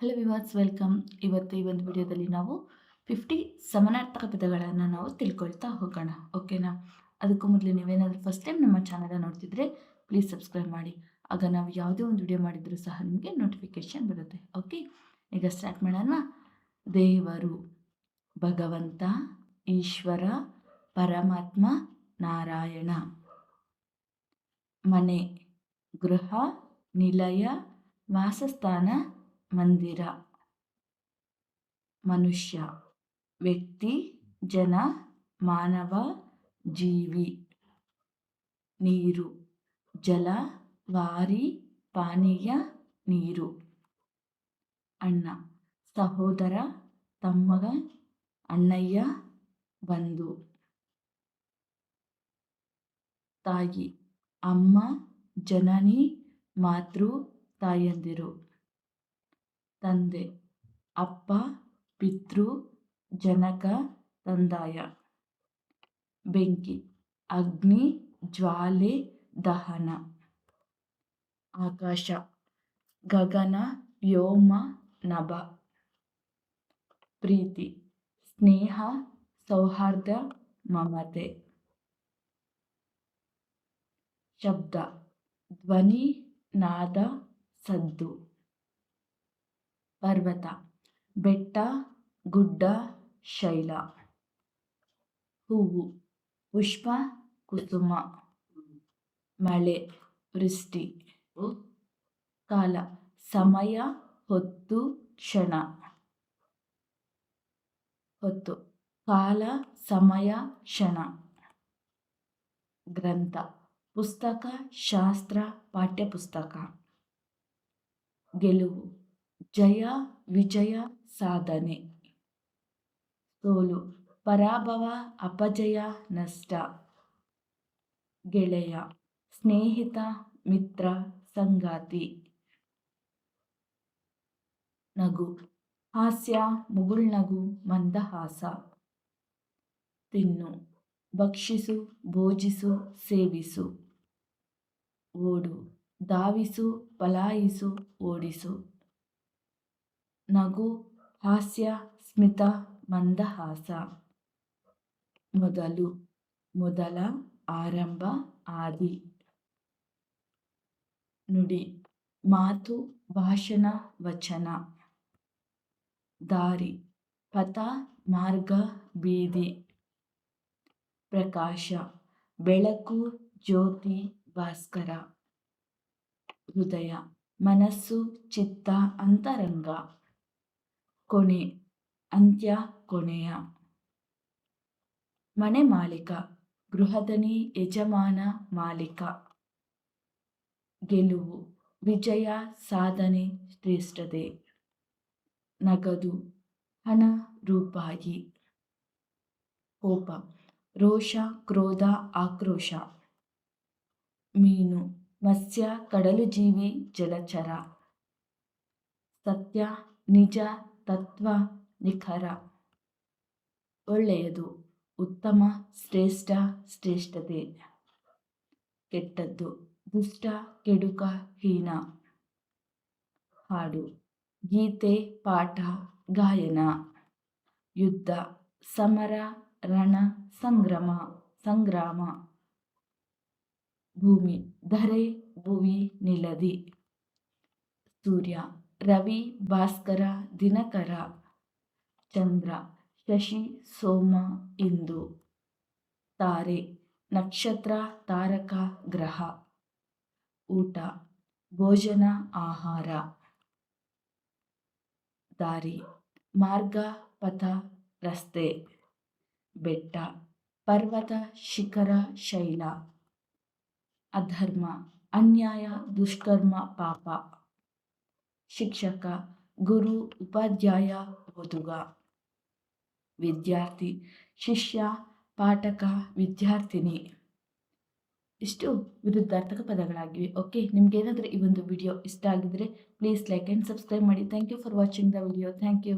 Hello ವಿವಾಸ್ welcome ಇವತ್ತು ಈ ಒಂದು ವಿಡಿಯೋದಲ್ಲಿ ನಾವು ಫಿಫ್ಟಿ ಸಮಾನಾರ್ಥಕ ಪದಗಳನ್ನು ನಾವು ತಿಳ್ಕೊಳ್ತಾ ಹೋಗೋಣ ಓಕೆನಾ ಅದಕ್ಕೂ ಮೊದಲು ನೀವೇನಾದರೂ ಫಸ್ಟ್ ಟೈಮ್ ನಮ್ಮ ಚಾನಲ್ ನೋಡ್ತಿದ್ರೆ ಪ್ಲೀಸ್ ಸಬ್ಸ್ಕ್ರೈಬ್ ಮಾಡಿ. ಆಗ ನಾವು ಯಾವುದೇ ಒಂದು ವಿಡಿಯೋ ಮಾಡಿದರೂ ಸಹ ನಿಮಗೆ ನೋಟಿಫಿಕೇಶನ್ ಬರುತ್ತೆ ಓಕೆ ಈಗ ಸ್ಟಾರ್ಟ್ ಮಾಡೋಣ. ದೇವರು, ಭಗವಂತ, ಈಶ್ವರ, ಪರಮಾತ್ಮ, ನಾರಾಯಣ. ಮನೆ, ಗೃಹ, ನಿಲಯ, ವಾಸಸ್ಥಾನ ಮಂದಿರ, ಮನುಷ್ಯ, ವ್ಯಕ್ತಿ, ಜನ, ಮಾನವ, ಜೀವಿ, ನೀರು, ಜಲ ವಾರಿ ಪಾನೀಯ, ನೀರು. ಅಣ್ಣ, ಸಹೋದರ, ತಮ್ಮಗ, ಅಣ್ಣಯ್ಯ, ಬಂಧು. ತಾಯಿ, ಅಮ್ಮ, ಜನನಿ, ಮಾತೃ, ತಾಯಂದಿರು. ತಂದೆ, ಅಪ್ಪ, ಪಿತೃ, ಜನಕ, ತಂದಾಯ. ಬೆಂಕಿ, ಅಗ್ನಿ, ಜ್ವಾಲೆ, ದಹನ. ಆಕಾಶ, ಗಗನ, ವ್ಯೋಮ, ನಭ. ಪ್ರೀತಿ, ಸ್ನೇಹ, ಸೌಹಾರ್ದ, ಮಮತೆ. ಶಬ್ದ, ಧ್ವನಿ, ನಾದ, ಸದ್ದು. ಪರ್ವತ, ಬೆಟ್ಟ, ಗುಡ್ಡ, ಶೈಲ. ಹೂವು, ಪುಷ್ಪ, ಕುಸುಮ. ಮಳೆ, ವೃಷ್ಟಿ. ಕಾಲ, ಸಮಯ, ಹೊತ್ತು, ಕ್ಷಣ. ಹೊತ್ತು, ಕಾಲ, ಸಮಯ, ಕ್ಷಣ. ಗ್ರಂಥ, ಪುಸ್ತಕ, ಶಾಸ್ತ್ರ, ಪಾಠ್ಯಪುಸ್ತಕ. ಗೆಲುವು. ಜಯ ವಿಜಯ ಸಾಧನೆ. ಸೋಲು, ಪರಾಭವ, ಅಪಜಯ, ನಷ್ಟ. ಗೆಳೆಯ, ಸ್ನೇಹಿತ, ಮಿತ್ರ, ಸಂಗಾತಿ. ನಗು, ಹಾಸ್ಯ ಮುಗುಳ್ನಗು ಮಂದಹಾಸ. ತಿನ್ನು, ಭಕ್ಷಿಸು, ಭೋಜಿಸು, ಸೇವಿಸು. ಓಡು ಧಾವಿಸು ಪಲಾಯಿಸು, ಓಡಿಸು. ನಗು, ಹಾಸ್ಯ, ಸ್ಮಿತ ಮಂದಹಾಸ ಮೊದಲು, ಮೊದಲ, ಆರಂಭ, ಆದಿ. ನುಡಿ, ಮಾತು, ಭಾಷಣ, ವಚನ. ದಾರಿ, ಪಥ, ಮಾರ್ಗ, ಬೀದಿ. ಪ್ರಕಾಶ, ಬೆಳಕು, ಜ್ಯೋತಿ, ಭಾಸ್ಕರ. ಹೃದಯ, ಮನಸ್ಸು, ಚಿತ್ತ, ಅಂತರಂಗ. ಕೊನೆ, ಅಂತ್ಯ ಕೊನೆಯ. ಮನೆ ಮಾಲೀಕ ಗೃಹಧನಿ ಯಜಮಾನ ಮಾಲೀಕ. ಗೆಲುವು, ವಿಜಯ ಸಾಧನೆ ಶ್ರೇಷ್ಠತೆ. ನಗದು, ಹಣ ರೂಪಾಯಿ. ಕೋಪ, ರೋಷ, ಕ್ರೋಧ, ಆಕ್ರೋಶ. ಮೀನು, ಮತ್ಸ್ಯ ಕಡಲು ಜೀವಿ ಜಲಚರ. ಸತ್ಯ, ನಿಜ ತತ್ವ ನಿಖರ. ಒಳ್ಳೆಯದು, ಉತ್ತಮ, ಶ್ರೇಷ್ಠ, ಶ್ರೇಷ್ಠತೆ. ಕೆಟ್ಟದ್ದು, ದುಷ್ಟ, ಕೆಡುಕ, ಹೀನ. ಹಾಡು, ಗೀತೆ, ಪಾಠ, ಗಾಯನ. ಯುದ್ಧ, ಸಮರ, ರಣ, ಸಂಗ್ರಮ, ಸಂಗ್ರಾಮ. ಭೂಮಿ, ಧರೆ, ಭುವಿ, ನಿಲದಿ. ಸೂರ್ಯ ರವಿ ಭಾಸ್ಕರ ದಿನಕರ, ಚಂದ್ರ, ಶಶಿ, ಸೋಮ ಇಂದು. ತಾರೆ, ನಕ್ಷತ್ರ ತಾರಕ ಗ್ರಹ. ಊಟ, ಭೋಜನ ಆಹಾರ. ದಾರಿ, ಮಾರ್ಗ, ಪಥ, ರಸ್ತೆ. ಬೆಟ್ಟ, ಪರ್ವತ, ಶಿಖರ, ಶೈಲ. ಅಧರ್ಮ, ಅನ್ಯಾಯ, ದುಷ್ಕರ್ಮ, ಪಾಪ. ಶಿಕ್ಷಕ, ಗುರು, ಉಪಾಧ್ಯಾಯ, ಓದುಗ, ವಿದ್ಯಾರ್ಥಿ, ಶಿಷ್ಯ, ಪಾಠಕ, ವಿದ್ಯಾರ್ಥಿನಿ. ಇಷ್ಟು ವಿರುದ್ಧಾರ್ಥಕ ಪದಗಳಾಗಿವೆ. ಓಕೆ ನಿಮ್ಗೆ ಏನಾದರೂ ಈ ಒಂದು ವಿಡಿಯೋ ಇಷ್ಟ ಆಗಿದ್ರೆ ಪ್ಲೀಸ್ ಲೈಕ್ ಆ್ಯಂಡ್ ಸಬ್ಸ್ಕ್ರೈಬ್ ಮಾಡಿ. Thank you for watching the video thank you